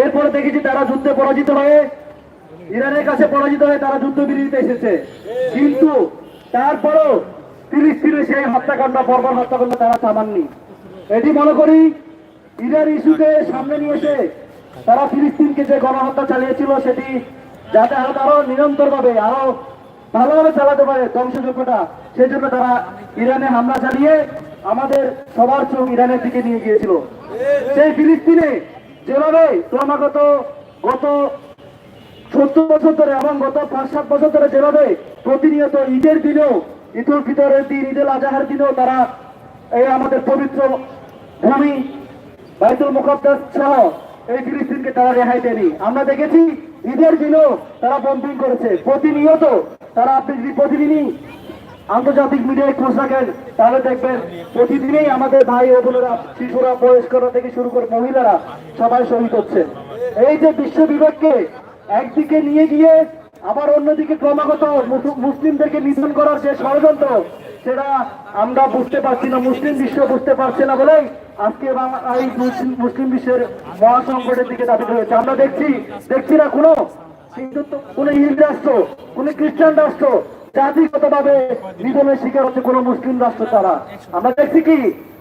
এরপরে দেখেছি তারা যুদ্ধে পরাজিত হয়ে, ইরানের কাছে পরাজিত হয়ে তারা যুদ্ধ বিরতিতে এসেছে। কিন্তু তারপরও ফিলিস্তিনের সেই হত্যাকাণ্ড, বর্বর হত্যাকাণ্ড তারা থামাননি। এটি মনে করি ইরান ইস্যুকে সামনে নিয়ে এসে তারা ফিলিস্তিনকে যে গণহত্যা চালিয়েছিল, সেটি যাতে আরও আরও নিরন্তরভাবে আরও ভালোভাবে চালাতে পারে ধ্বংসযোগ্যটা সেই জন্য তারা ইরানে হামলা চালিয়ে আমাদের সবার চোখ ইরানের দিকে নিয়ে গিয়েছিল। সেই ফিলিস্তিনে যেভাবে ক্রমাগত গত সত্তর বছর ধরে এবং গত পাঁচ, সাত বছর ধরে যেভাবে প্রতিনিয়ত ঈদের দিনেও, ঈদুল ফিতরের দিন, ঈদুল আজহার দিনেও তারা এই আমাদের পবিত্র ভূমি বাইতুল মুকদ্দাস সহ এই ফিলিস্তিনকে তারা রেহাই দেয়নি। আমরা দেখেছি ঈদের দিনেও তারা বম্বিং করেছে। প্রতিনিয়ত তারা আপনি যদি প্রতিদিনই আন্তর্জাতিক মিডিয়ায় খোঁজ রাখেন, তাহলে দেখবেন প্রতিদিনই আমাদের ভাই ও বোনেরা, শিশুরা, বয়স্করা থেকে শুরু করে মহিলারা সবাই শহীদ হচ্ছে। এই যে বিশ্ব বিবেককে একদিকে নিয়ে গিয়ে আবার অন্যদিকে ক্রমাগত মুসু- মুসলিমদেরকে নিধন করার যে ষড়যন্ত্র, সেটা আমরা বুঝতে পারছি না, মুসলিম বিশ্ব বুঝতে পারছে না বলেই আজকে এই মুসলিম বিশ্বের মহাসংকটের দিকে দাবিত হয়েছে। আমরা দেখছি দেখছি না কোনো কোন ইহুদি রাষ্ট্র, কোন খ্রিস্টান রাষ্ট্র জাতিগতভাবে নিধনের শিকার হচ্ছে কোন মুসলিম রাষ্ট্র তারা আমরা দেখছি কি?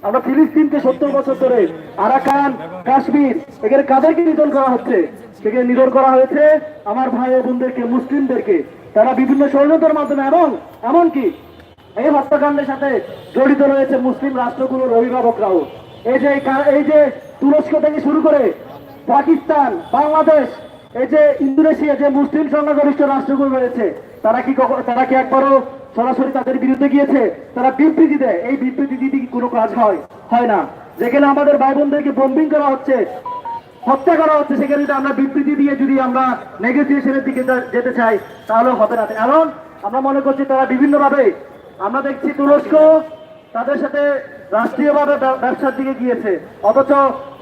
আমরা ফিলিস্তিনকে সত্তর বছর ধরে আরাকান, কাশ্মীর, এখানে কাদেরকে নিধন করা হচ্ছে? সেখানে নিধন করা হয়েছে আমার ভাই বোনদেরকে, মুসলিমদেরকে। তারা বিভিন্ন ষড়যন্ত্রের মাধ্যমে এবং এমনকি এই হত্যাকাণ্ডের সাথে জড়িত রয়েছে মুসলিম রাষ্ট্রগুলোর অভিভাবকরাও। এই যে এই যে তুরস্ক থেকে শুরু করে পাকিস্তান, বাংলাদেশ, এই যে ইন্দোনেশিয়া যে মুসলিম সংখ্যাগরিষ্ঠ রাষ্ট্রগুলো রয়েছে তারা কি তারা কি একবারও সরাসরি তাদের বিরুদ্ধে গিয়েছে? তারা বিবৃতি দেয়। এই বিবৃতি দিতে কি কোনো কাজ হয়? হয় না। যেখানে আমাদের ভাই বোনদেরকে বম্বিং করা হচ্ছে, হত্যা করা হচ্ছে, সেখানে যদি আমরা বিবৃতি দিয়ে যদি আমরা নেগোসিয়েশনের দিকে যেতে চাই তাহলে হবে না। কারণ আমরা মনে করছি তারা বিভিন্নভাবে আমরা দেখছি তুরস্ক তাদের সাথে রাষ্ট্রীয়ভাবে ব্যবসার দিকে গিয়েছে। অথচ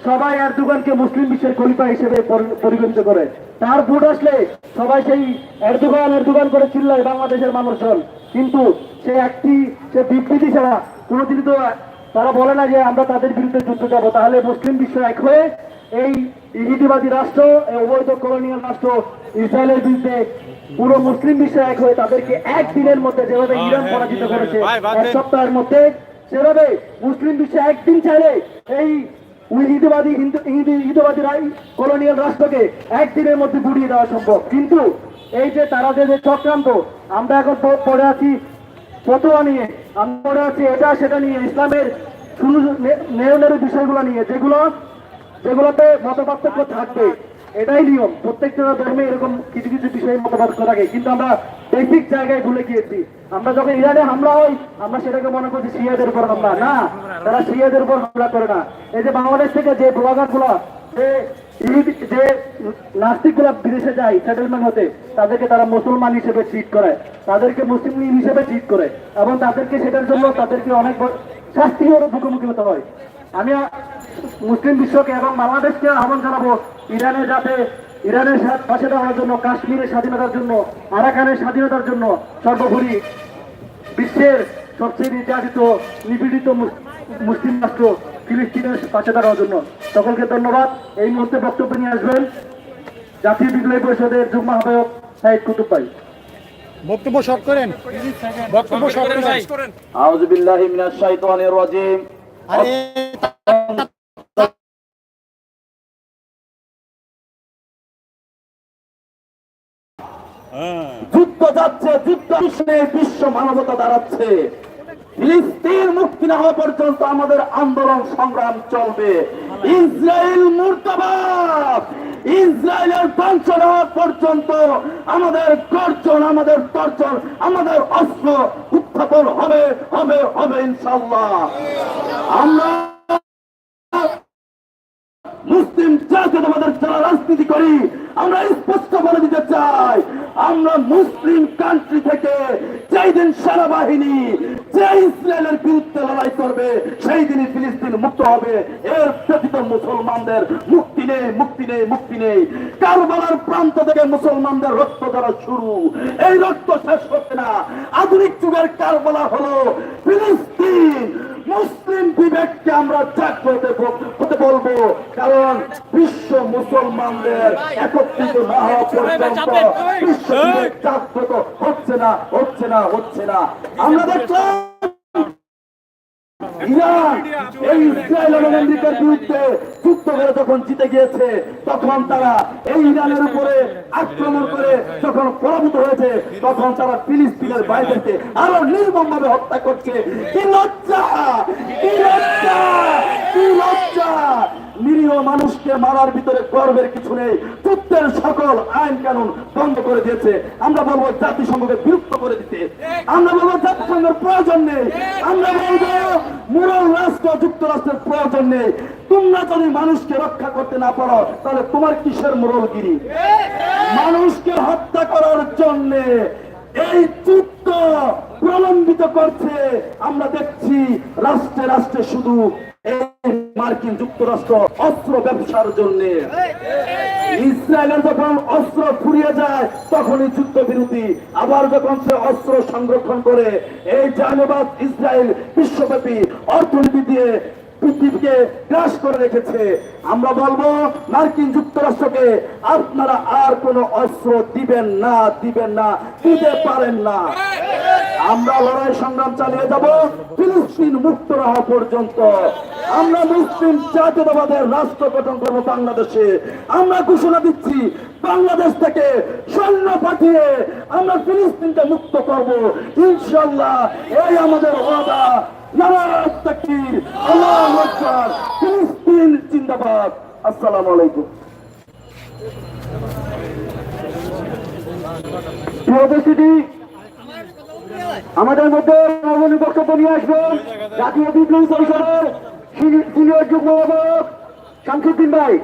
সবাই এরদোগানকে মুসলিম বিশ্বের খলিফা হিসেবে পরিগণিত করে। তার ভোট আসলে সবাই সেই এরদোগান এরদোগান করে চিল্লায় বাংলাদেশের মানুষজন। কিন্তু সে একটি সে বিবৃতি ছাড়া কোনোদিনই তো তারা বলে না যে আমরা তাদের বিরুদ্ধে যুদ্ধ যাব তাহলে মুসলিম বিশ্ব এক হয়ে এই ইহুদিবাদী রাষ্ট্র এই অবৈধ কলোনিয়াল রাষ্ট্র ইসরায়েলের বিরুদ্ধে পুরো মুসলিম বিশ্ব এক হয়ে তাদেরকে একদিনের মধ্যে যেভাবে ইরান পরাজিত করেছে এক সপ্তাহের মধ্যে সেভাবে মুসলিম বিশ্ব একদিন চাইলে এই ইহুদিবাদী হিন্দু ইহুদি ইহুদিবাদী কলোনিয়াল রাষ্ট্রকে একদিনের মধ্যে গুড়িয়ে দেওয়া সম্ভব। কিন্তু এই যে তারা যে চক্রান্ত, আমরা এখন পড়ে আছি ফতোয়া নিয়ে। আমরা পড়ে আছি এটা সেটা নিয়ে, ইসলামের শুরু নেয়নের বিষয়গুলো নিয়ে, যেগুলো যেগুলোতে মত পার্থক্য থাকবে। এটাই নিয়ম। প্রত্যেকটা ধর্মে এরকম কিছু কিছু বিষয়ে মত পার্থক্য থাকে। কিন্তু আমরা বেসিক জায়গায় ভুলে গিয়েছি। আমরা যখন ইরানে হামলা হই আমরা সেটাকে মনে করছি সিয়াদের উপর হামলা। না, তারা সিয়াদের উপর হামলা করে না। এই যে বাংলাদেশ থেকে যে ব্লগারগুলো যে নাস্তিকগুলা বিদেশে যায় সেটেলমেন্ট হতে, তাদেরকে তারা মুসলমান হিসেবে ট্রিট করে। তাদেরকে মুসলিম হিসেবে ট্রিট করে। এবং তাদেরকে সেটার জন্য তাদেরকে অনেক শাস্তির মুখোমুখি হতে হয়। আমি মুসলিম বিশ্বকে এবং বাংলাদেশকে আহ্বান জানাব ইরানে যাতে ইরানের পাশে দেওয়ার জন্য কাশ্মীরের স্বাধীনতার জন্য আরাকানের স্বাধীনতার জন্য সর্বোপরি বিশ্বের সবচেয়ে নির্যাতিত নিপীড়িত মুসলিম রাষ্ট্র ফিলিস্তিনের পাশে দাঁড়ানোর জন্য। সকলকে ধন্যবাদ। এই মুহূর্তে বক্তব্য নিয়ে আসবেন জাতীয় বিদ্রোহী পরিষদের যুগ্ম আহ্বায়ক সাইদ কুতুব ভাই। বক্তব্য সব করেন। বক্তব্য সব করেন। আউযুবিল্লাহি মিনাশ শাইতানির রাজিম। আরে যুদ্ধ যাচ্ছে যুদ্ধ বিশ্বে মানবতা দাঁড়াচ্ছে। ফিলিস্তিন মুক্তি না হওয়া পর্যন্ত আমাদের আন্দোলন সংগ্রাম চলবে। ইসরায়েল মুর্দাবাদ! ইসরায়েলের ধ্বংস না হওয়া পর্যন্ত আমাদের গর্জন, আমাদের তর্জন, আমাদের অস্ত্র উত্থাপন হবে হবে হবে ইনশাল্লাহ আমরা মুসলিম জাতীয়তাবাদের যারা রাজনীতি করি, আমরা স্পষ্ট বলে দিতে চাই আমরা মুসলিম কান্ট্রি থেকে যেই দিন সেনাবাহিনী যে ইসরায়েলের বিরুদ্ধে লড়াই করবে, সেই দিনই ফিলিস্তিন মুক্ত হবে। এর ব্যতীত মুসলমানদের মুক্তি নেই মুক্তি নেই মুক্তি নেই। কারবালার প্রান্ত থেকে মুসলমানদের রক্ত ধরা শুরু। এই রক্ত শেষ হচ্ছে না। আধুনিক যুগের কারবালা হলো ফিলিস্তিন। মুসলিম বিবেককে আমরা জাগ্রত হতে- বলব। কারণ বিশ্ব মুসলমানদের একত্রিত না হওয়া পর্যন্ত বিশ্ব জাগ্রত হচ্ছে না হচ্ছে না হচ্ছে না। আমরা দেখলাম ইরান এই ইসরায়েল এবং আমেরিকার বিরুদ্ধে যুদ্ধ করে যখন জিতে গিয়েছে, তখন তারা এই ইরানের উপরে আক্রমণ করে যখন পরাভূত হয়েছে, তখন তারা ফিলিস্তিনের বাইরেতে আরও নির্মম ভাবে হত্যা করছে। কি লজ্জা! কি লজ্জা! কি লজ্জা! নিরীহ মানুষকে মারার ভিতরে গর্বের কিছু নেই। যুদ্ধের সকল আইন কানুন বন্ধ করে দিয়েছে। আমরা বলব জাতিসংঘকে বিরক্ত করে দিতে। আমরা বলব জাতিসংঘের প্রয়োজন নেই। আমরা বলব মুরল রাষ্ট্র যুক্তরাষ্ট্রের প্রয়োজন নেই। তোমরা যদি মানুষকে রক্ষা করতে না পারো, তাহলে তোমার কিসের মুরলগিরি? মানুষকে হত্যা করার জন্য এই যুদ্ধ প্রলম্বিত করছে। আমরা দেখছি রাষ্ট্রে রাষ্ট্রে শুধু মার্কিন যুক্তরাষ্ট্র অস্ত্র ব্যবসার জন্য। ইসরায়েলের যখন অস্ত্র ফুরিয়ে যায়, তখনই যুদ্ধ বিরতি আবার যখন সে অস্ত্র সংরক্ষণ করে, এই জানেবাদ ইসরায়েল বিশ্বব্যাপী অর্থনীতি দিয়ে পৃথিবীকে গ্রাস করে রেখেছে। আমরা বলব, মার্কিন যুক্তরাষ্ট্রকে আপনারা আর কোনো অস্ত্র দিবেন না দিবেন না, দিতে পারেন না। আমরা লড়াই সংগ্রাম চালিয়ে যাব, ফিলিস্তিন মুক্ত হওয়া পর্যন্ত। আমরা মুসলিম জাতীয়তাবাদের রাষ্ট্র গঠন করব বাংলাদেশে। আমরা ঘোষণা দিচ্ছি, বাংলাদেশ থেকে সৈন্য পাঠিয়ে আমরা ফিলিস্তিনকে মুক্ত করব। ইনশাল্লাহ এই আমাদের ওয়াদা। আমাদের মধ্যে বক্তব্য নিয়ে আসবেন জাতীয় বিপ্লবী পরিষদের সিনিয়র যুগ্ম শামসুদ্দিন ভাই।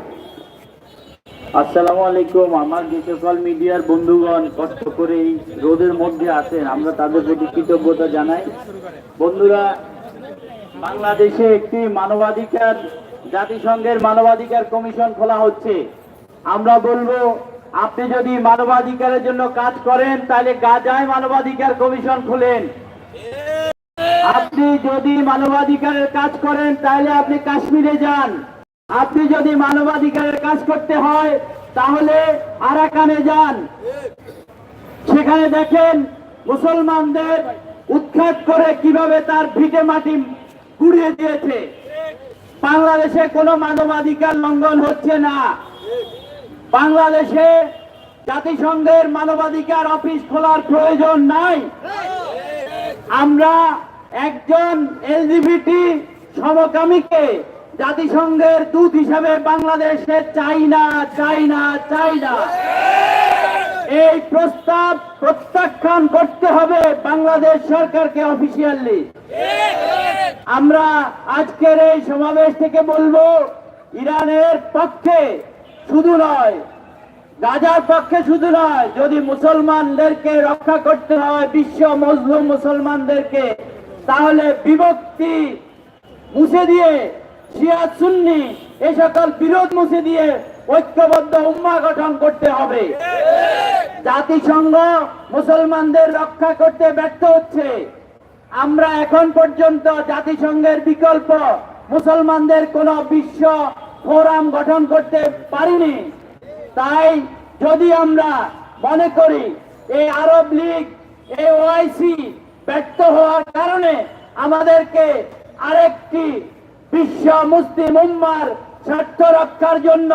আসসালামু আলাইকুম। আমার যে সকল মিডিয়ার বন্ধুগণ, কষ্ট করে এই রোদের মধ্যে আছেন। আমরা তাদের প্রতি কৃতজ্ঞতা জানাই। বন্ধুরা বাংলাদেশে একটি মানবাধিকার, জাতিসংঘের মানবাধিকার কমিশন খোলা হচ্ছে। আমরা বলব, আপনি যদি মানবাধিকারের জন্য কাজ করেন, তাহলে গাজায় মানবাধিকার কমিশন খুলেন। আপনি যদি মানবাধিকারের কাজ করেন, তাহলে আপনি কাশ্মীরে যান। আপনি যদি মানবাধিকারের কাজ করতে হয়, তাহলে আরাকানে যান। সেখানে দেখেন মুসলমানদের উৎখাত করে কীভাবে তার ভিটে মাটি গুড়িয়ে দিয়েছে। বাংলাদেশে কোনো মানবাধিকার লঙ্ঘন হচ্ছে না। বাংলাদেশে জাতিসংঘের মানবাধিকার অফিস খোলার প্রয়োজন নাই। আমরা একজন এলজিবিটি সমকামীকে জাতিসংঘের দূত হিসাবে বাংলাদেশে চাই না চাই না চাই না। এই প্রস্তাব প্রত্যাখ্যান করতে হবে বাংলাদেশ সরকারকে অফিসিয়ালি আমরা আজকের এই সমাবেশ থেকে বলব, ইরানের পক্ষে শুধু নয়, গাজার পক্ষে শুধু নয়, যদি মুসলমানদেরকে রক্ষা করতে হয়, বিশ্ব মজলুম মুসলমানদেরকে, তাহলে বিভক্তি মুছে দিয়ে, শিয়া সুন্নি এ সকল বিরোধ মুছে দিয়ে ঐক্যবদ্ধ উম্মা গঠন করতে হবে। জাতিসংঘ মুসলমানদের রক্ষা করতে ব্যর্থ হচ্ছে। আমরা এখন পর্যন্ত জাতিসংঘের বিকল্প মুসলমানদের কোন বিশ্ব ফোরাম গঠন করতে পারিনি। তাই যদি আমরা মনে করি এই আরব লীগ এই ওআইসি ব্যর্থ হওয়ার কারণে আমাদেরকে আরেকটি বিশ্ব মুসলিম উম্মার স্বার্থ রক্ষার জন্য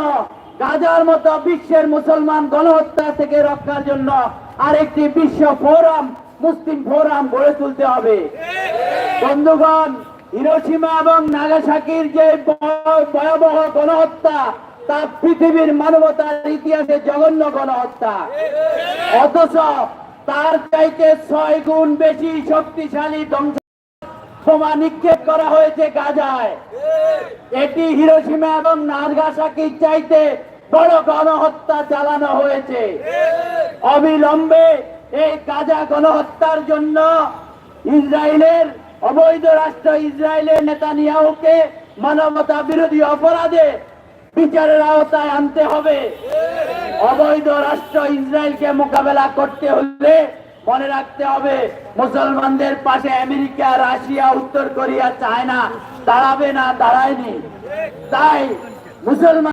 গাজার মতো বিশ্বের মুসলমান গণহত্যা থেকে রক্ষার জন্য আরেকটি বিশ্ব ফোরাম, মুসলিম ফোরাম গড়ে তুলতে হবে। বন্ধুগণ হিরোসীমা এবং নাগাসাকির যে ভয়াবহ গণহত্যা, তা পৃথিবীর মানবতার ইতিহাসে জঘন্য গণহত্যা। অথচ তার চাইতে ছয় গুণ বেশি শক্তিশালী ধ্বংস বোমা নিক্ষেপ করা হয়েছে গাজায়। এটি হিরোসীমা এবং নাগাসাকির চাইতে বড় গণহত্যা চালানো হয়েছে। অবিলম্বে এই গাজা গণহত্যার জন্য ইসরায়েলের, অবৈধ রাষ্ট্র ইসরায়েলের নেতানিয়াহুকে মানবতা বিরোধী অপরাধে বিচারের আওতায় আনতে হবে। অবৈধ রাষ্ট্র ইসরায়েলকে মোকাবেলা করতে হলে মনে রাখতে হবে, মুসলমানদের পাশে আমেরিকা, রাশিয়া, উত্তর কোরিয়া, চায়না দাঁড়াবে না, দাঁড়ায়নি। তাই মুসলমান